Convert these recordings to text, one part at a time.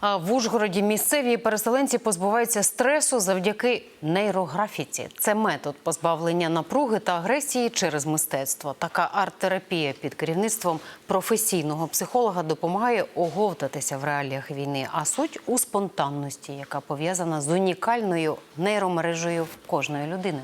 А в Ужгороді місцеві переселенці позбуваються стресу завдяки нейрографіці. Це метод позбавлення напруги та агресії через мистецтво. Така арт-терапія під керівництвом професійного психолога допомагає оговтатися в реаліях війни. А суть у спонтанності, яка пов'язана з унікальною нейромережею кожної людини.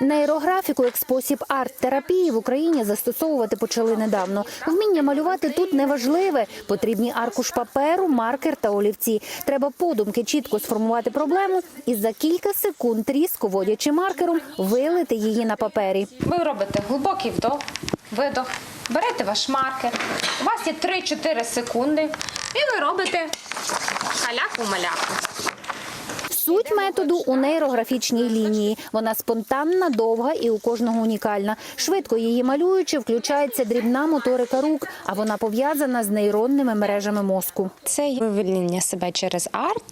Нейрографіку як спосіб арт-терапії в Україні застосовувати почали недавно. Вміння малювати тут неважливе. Потрібні аркуш паперу, маркер та олівці. Треба подумки чітко сформувати проблему і за кілька секунд, різко водячи маркером, вилити її на папері. Ви робите глибокий вдох, видох, берете ваш маркер. У вас є 3-4 секунди, і ви робите халяку-маляку. Суть методу у нейрографічній лінії. Вона спонтанна, довга і у кожного унікальна. Швидко її малюючи, включається дрібна моторика рук, а вона пов'язана з нейронними мережами мозку. Це вивільнення себе через арт,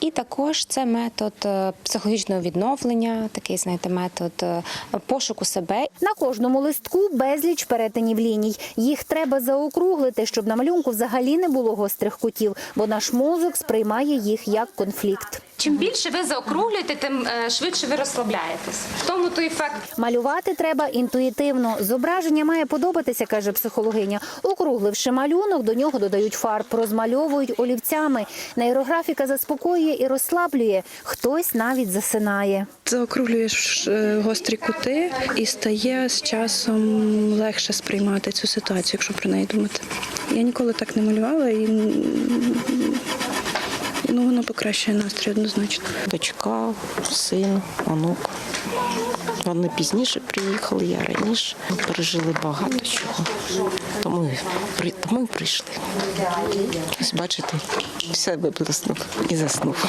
і також це метод е, психологічного відновлення, такий знаєте, метод е, пошуку себе. На кожному листку безліч перетинів ліній. Їх треба заокруглити, щоб на малюнку взагалі не було гострих кутів, бо наш мозок сприймає їх як конфлікт. Чим більше ви заокруглюєте, тим е, швидше ви розслабляєтесь. В тому то ефект. Малювати треба інтуїтивно. Зображення має подобатися, каже психологиня. Округливши малюнок, до нього додають фарб, розмальовують олівцями. Нейрографіка заспокоює і розслаблює. Хтось навіть засинає. Заокруглюєш е, гострі кути і стає з часом легше сприймати цю ситуацію, якщо про неї думати. Я ніколи так не малювала і ну, воно покращує настрій однозначно. Дочка, син, онук. Вони пізніше приїхали, я раніше. Пережили багато чого. Тому, при- тому прийшли. Ось бачите, все виплеснув і заснув.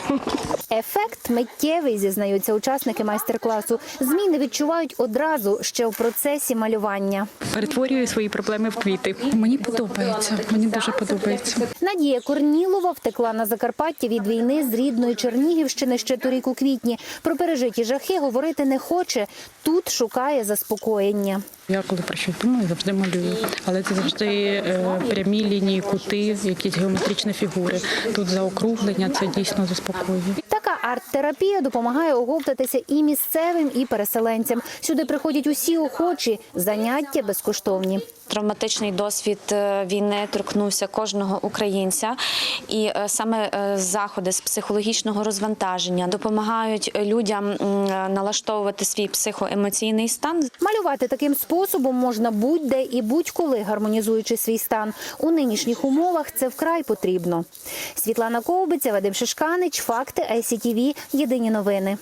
Ефект миттєвий, зізнаються учасники майстер-класу. Зміни відчувають одразу ще в процесі малювання. перетворюю свої проблеми в квіти. Мені подобається. Мені дуже подобається. Надія Корнілова втекла на Закарпаття від війни з рідної Чернігівщини ще торік у квітні. Про пережиті жахи говорити не хоче. Тут шукає заспокоєння. Я коли про щось думаю, завжди малюю. Але це завжди е, прямі лінії, кути, якісь геометричні фігури. Тут заокруглення це дійсно заспокоює. Така арт-терапія допомагає оговтатися і місцевим, і переселенцям. Сюди приходять усі охочі, заняття безкоштовні. Травматичний досвід е, війни торкнувся кожного українця, і е, саме е, заходи з психологічного розвантаження допомагають людям налаштовувати свій психоемоційний стан. Малювати таким способом можна будь-де і будь-коли, гармонізуючи свій стан. У нинішніх умовах це вкрай потрібно. Світлана Ковбиця, Вадим Шишканич, Факти ICTV, Єдині новини.